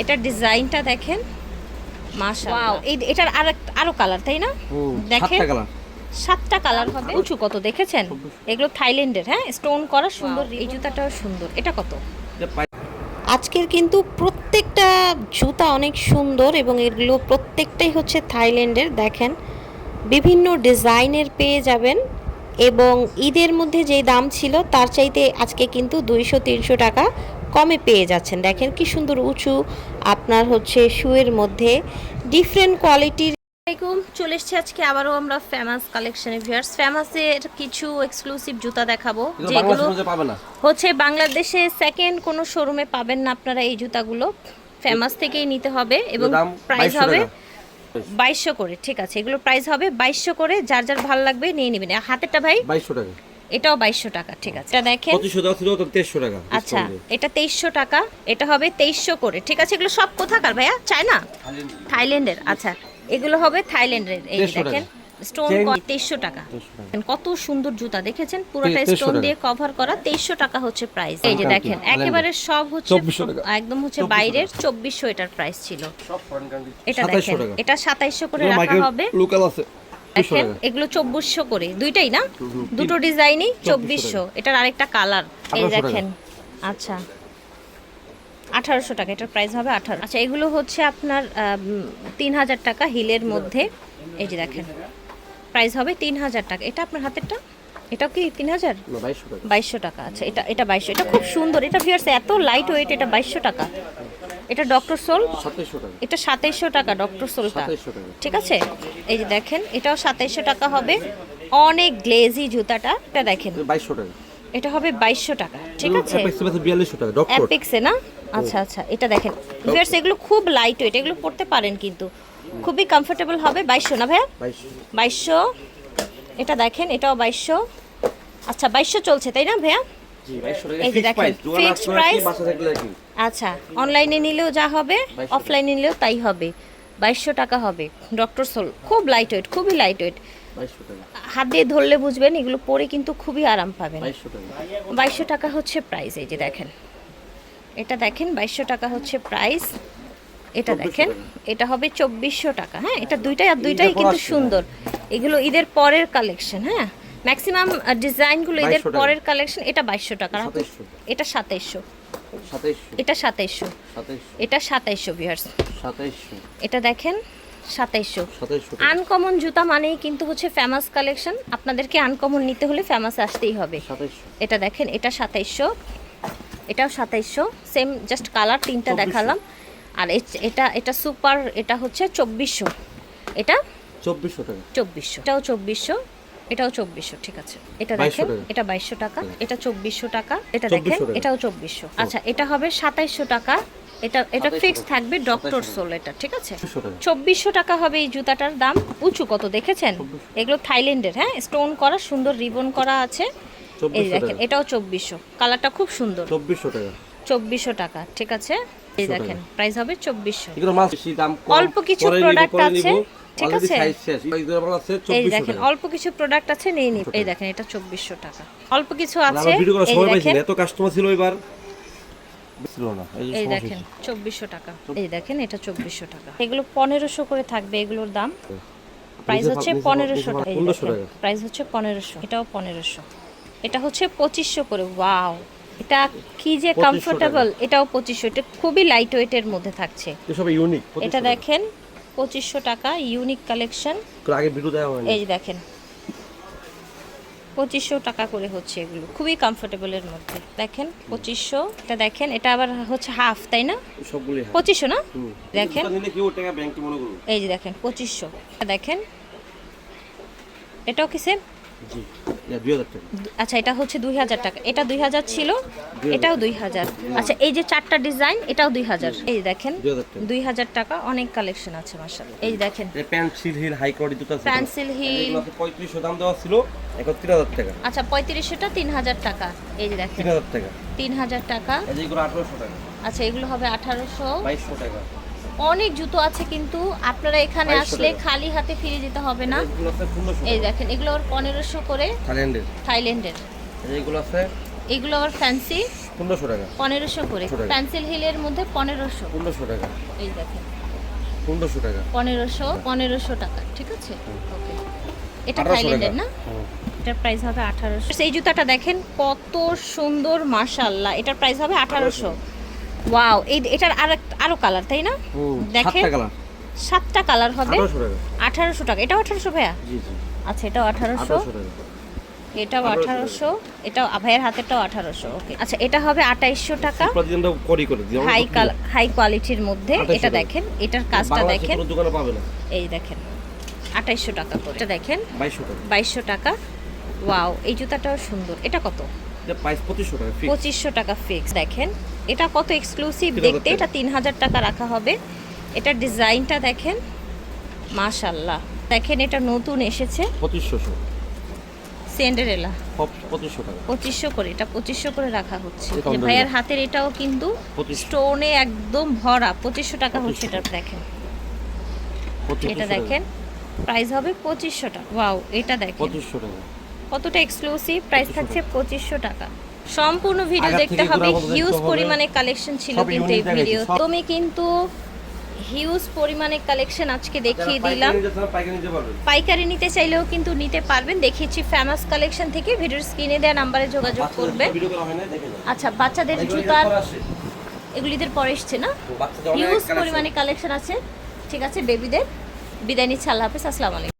এটার ডিজাইনটা দেখেন মাশাআল্লাহ। এটার আর আরও কালার তাই না? দেখেন সাতটা কালার। সাতটা কালার হবে। উঁচু কত দেখেছেন? এগুলো থাইল্যান্ডের হ্যাঁ? স্টোন করা সুন্দর এই জুতাটাও সুন্দর। এটা কত? আজকের কিন্তু প্রত্যেকটা জুতা অনেক সুন্দর এবং এগুলো প্রত্যেকটাই হচ্ছে থাইল্যান্ডের। দেখেন বিভিন্ন ডিজাইনের পেয়ে যাবেন এবং ঈদের মধ্যে যে দাম ছিল তার চাইতে আজকে কিন্তু দুইশো তিনশো টাকা কমে পেয়ে যাচ্ছেন। দেখেন কি সুন্দর উঁচু আপনার হচ্ছে শুয়ের মধ্যে ডিফারেন্ট কোয়ালিটির আসসালামাইকুম চলে এসেছি আজকে আবারও আমরা ফেমাস কালেকশনে ভিউয়ার্স ফেমাসের কিছু এক্সক্লুসিভ জুতা দেখাবো যেগুলো হচ্ছে বাংলাদেশে সেকেন্ড কোনো শোরুমে পাবেন না আপনারা এই জুতাগুলো। ফেমাস থেকেই নিতে হবে এবং প্রাইস হবে। বাইশশো করে ঠিক আছে। এগুলো প্রাইস হবে বাইশশো করে যার যার ভালো লাগবে নিয়ে নেবেন। হাতেরটা ভাই? বাইশশো টাকা। এটাও বাইশশো টাকা ঠিক আছে। এটা দেখেন। তেইশশো টাকা আচ্ছা এটা তেইশশো টাকা এটা হবে তেইশশো করে ঠিক আছে? এগুলো সব কোথাকার ভাইয়া? চায়না? থাইল্যান্ডের। আচ্ছা। এগুলো হবে থাইল্যান্ডের এই যে 2300 টাকা। দেখেন স্টোন তেইশশো টাকা। কত সুন্দর জুতা দেখেছেন? পুরোটা স্টোন দিয়ে কভার করা তেইশশো টাকা হচ্ছে প্রাইস এই যে দেখেন একেবারে সব হচ্ছে একদম হচ্ছে বাইরের চব্বিশশো এটার প্রাইস ছিল। এটা দেখেন এটা সাতাইশশো করে রাখা হবে। লোকাল আছে। দেখেন এগুলো চব্বিশশো করে। দুইটাই না? দুটো ডিজাইনই চব্বিশশো এটার আরেকটা কালার। এই 1800 দেখেন। আচ্ছা। আঠারোশো টাকা। এটার প্রাইস হবে আঠারো। আচ্ছা এগুলো হচ্ছে আপনার তিন হাজার টাকা হিলের মধ্যে। এই যে দেখেন। প্রাইস হবে তিন হাজার টাকা। এটা আপনার হাতেরটা? এটাও কি তিন হাজার? বাইশশো টাকা। আচ্ছা এটা এটা বাইশশো এটা খুব সুন্দর। এটা ভিউয়ার্স এত লাইট ওয়েট এটা বাইশশো টাকা। এটা ডক্টর সোল এটা সাতাইশশো টাকা ডক্টর সোলটা ঠিক আছে? এই যে দেখেন এটাও সাতাইশশো টাকা হবে। অনেক গ্লেজি জুতাটা এটা দেখেন। বাইশশো টাকা। এটা হবে বাইশশো টাকা ঠিক আছে? বিয়াল্লিশশো টাকা ডক্টর অ্যাপেক্সে না? আচ্ছা আচ্ছা এটা দেখেন। ভিউয়ার্স এগুলো খুব লাইট ওয়েট এগুলো পড়তে পারেন কিন্তু। খুবই কমফোর্টেবল হবে। বাইশশো না ভাইয়া? বাইশশো। এটা দেখেন এটাও বাইশশো। আচ্ছা বাইশশো চলছে তাই না ভাইয়া? আচ্ছা অনলাইনে নিলেও যা হবে অফলাইনে নিলেও তাই হবে। বাইশশো টাকা হবে। ডক্টর সোল খুব লাইট ওয়েট খুবই লাইট ওয়েট টাকা। হাত দিয়ে ধরলে বুঝবেন এগুলো পরে কিন্তু খুবই আরাম পাবেন। বাইশশো টাকা। হচ্ছে প্রাইস এই যে দেখেন। এটা দেখেন বাইশশো টাকা হচ্ছে প্রাইস এটা দেখেন এটা হবে চব্বিশশো টাকা হ্যাঁ? এটা দুইটাই আর দুইটাই কিন্তু সুন্দর। এগুলো ঈদের পরের কালেকশন হ্যাঁ? ম্যাক্সিমাম ডিজাইনগুলো ঈদের 2200 পরের কালেকশন এটা বাইশশো টাকা। আর 2700 এটা সাতাইশশো। এটা সাতাইশশো। এটা সাতাইশশো সাতাইশশো। এটা দেখেন সাতাইশশো। আনকমন জুতা মানেই কিন্তু হচ্ছে ফেমাস কালেকশন আপনাদেরকে আনকমন নিতে হলে ফেমাস আসতেই হবে। এটা দেখেন এটা সাতাইশশো। এটাও সাতাইশশো। সেম জাস্ট কালার তিনটা দেখালাম। আর এটা এটা সুপার এটা হচ্ছে চব্বিশশো। এটা চব্বিশশো টাকা। চব্বিশশো। এটাও চব্বিশশো। এটাও চব্বিশশো ঠিক আছে। এটা দেখেন এটা বাইশশো টাকা এটা চব্বিশশো টাকা এটা দেখেন এটাও চব্বিশশো। আচ্ছা এটা হবে সাতাইশশো টাকা এটা এটা ফিক্স থাকবে ডক্টর সোল এটা ঠিক আছে? চব্বিশশো টাকা হবে এই জুতাটার দাম। উঁচু কত দেখেছেন? এগুলো থাইল্যান্ডের হ্যাঁ? স্টোন করা সুন্দর রিবন করা আছে। এই দেখেন এটাও চব্বিশশো। কালারটা খুব সুন্দর। চব্বিশশো টাকা। চব্বিশশো টাকা ঠিক আছে? এই দেখেন প্রাইস হবে চব্বিশশো। অল্প কিছু পরে নিবো, product পরে আছে। ঠিক আছে? এই 2400 দেখেন অল্প কিছু প্রোডাক্ট আছে নিয়ে নিন। এই দেখেন এটা চব্বিশশো টাকা। অল্প কিছু আছে এই দেখেন। এত কাস্টমার ছিল এবার। এই দেখেন চব্বিশশো টাকা। এই দেখেন এটা চব্বিশশো টাকা। এগুলো পনেরোশো করে থাকবে এগুলোর দাম। প্রাইস হচ্ছে পনেরোশো টাকা। এই 1500 দেখেন টাকা। প্রাইস হচ্ছে পনেরোশো এটাও পনেরোশো। এটা হচ্ছে পঁচিশশো করে ওয়াও এটা কি যে 2500 কমফোর্টেবল এটাও পঁচিশশো এটা খুবই লাইট ওয়েটের মধ্যে থাকছে। এটা দেখেন পঁচিশশো টাকা ইউনিক কালেকশন আগে ভিডিও দেওয়া হয়নি। এই যে দেখেন পঁচিশশো টাকা করে হচ্ছে এগুলো। খুবই কমফোর্টেবলের মধ্যে। দেখেন পঁচিশশো এটা দেখেন এটা আবার হচ্ছে হাফ তাই না? পঁচিশশো না? দেখেন। এই যে দেখেন পঁচিশশো। দেখেন এটাও কি সেম জি 2000 টাকা। আচ্ছা এটা হচ্ছে দুই হাজার টাকা। এটা দুই হাজার ছিল এটাও দুই হাজার। আচ্ছা এই যে চারটা ডিজাইন এটাও দুই হাজার। এই দেখেন দুই হাজার টাকা। অনেক কালেকশন আছে মার্শাল এই দেখেন। পেন্সিল হিল হাই কোয়ালিটি আছে। পেন্সিল হিল 3500 দাম দেওয়া ছিল এখন 3000 টাকা। আচ্ছা পঁয়ত্রিশশোটা তিন হাজার টাকা। এই যে দেখেন। 3000 টাকা। তিন হাজার টাকা। এগুলো 1800 টাকা। আচ্ছা এগুলো হবে আঠারোশো। 2200 টাকা। অনেক জুতো আছে কিন্তু আপনারা এখানে আসলে খালি হাতে ফিরে যেতে হবে না। এগুলো আছে 1500 এই দেখেন এগুলো আবার পনেরোশো করে থাইল্যান্ডের। থাইল্যান্ডের। আছে এগুলো আবার ফ্যান্সি। পনেরোশো টাকা। পনেরোশো করে। পেন্সিল হিলের মধ্যে পনেরোশো। পনেরোশো টাকা। এই দেখেন। পনেরোশো টাকা। পনেরোশো পনেরোশো টাকা ঠিক আছে? ওকে। এটা থাইল্যান্ডের না। এটার প্রাইস হবে আঠারোশো। এই জুতাটা দেখেন কত সুন্দর মার্শাল্লাহ এটার প্রাইস হবে আঠারোশো। ওয়াও এই এটার আর আরও কালার তাই না? দেখেন সাতটা কালার সাতটা কালার হবে। আঠারোশো টাকা। এটাও আঠারোশো ভাইয়া? জি জি। আচ্ছা এটাও আঠারোশো। এটাও 1800 আঠারোশো। এটাও ভাইয়ের হাতেরটাও আঠারোশো। ওকে। আচ্ছা এটা হবে আঠাইশশো টাকা। প্রতিদিনটা করি করে দিই হাই হাই কোয়ালিটির মধ্যে এটা দেখেন এটার কাজটা দেখেন। কোনো দোকানে পাবে না। এই দেখেন আঠাইশশো টাকা করে। এটা দেখেন বাইশশো টাকা। ওয়াও এই জুতাটাও সুন্দর। এটা কত? এটা প্রাইস পঁচিশশো টাকা ফিক্স পঁচিশশো টাকা ফিক্স দেখেন এটা কত এক্সক্লুসিভ দেখতে এটা তিন হাজার টাকা রাখা হবে। এটার ডিজাইনটা দেখেন মাশাল্লাহ দেখেন এটা নতুন এসেছে। পঁচিশশো সেন্ডারেলা পঁচিশশো করে এটা পঁচিশশো করে রাখা হচ্ছে। ভাইয়ার হাতের এটাও কিন্তু স্টোনে একদম ভরা পঁচিশশো টাকা হচ্ছে এটা দেখেন। এটা দেখেন প্রাইস হবে পঁচিশশো টাকা। ওয়াও এটা দেখেন। পঁচিশশো টাকা। কতটা এক্সক্লুসিভ প্রাইস থাকছে পঁচিশশো টাকা। সম্পূর্ণ ভিডিও দেখতে হবে। হিউজ পরিমাণে কালেকশন ছিল কিন্তু এই ভিডিও তুমি কিন্তু হিউজ পরিমাণে কালেকশন আজকে দেখিয়ে দিলাম। পাইকারি নিতে চাইলেও কিন্তু নিতে পারবেন। দেখিয়েছি ফেমাস কালেকশন থেকে। ভিডিওর স্ক্রিনে দেওয়া নাম্বারে যোগাযোগ বাচ্চাদের করবেন ভিডিও করা না দেখে যান আচ্ছা বাচ্চাদের জুতার এগুলিদের পরে এসছে না? হিউজ পরিমাণে কালেকশন আছে। ঠিক আছে বেবিদের বিদায় নিচ্ছে। আল্লাহ হাফিজ। আসসালামু আলাইকুম।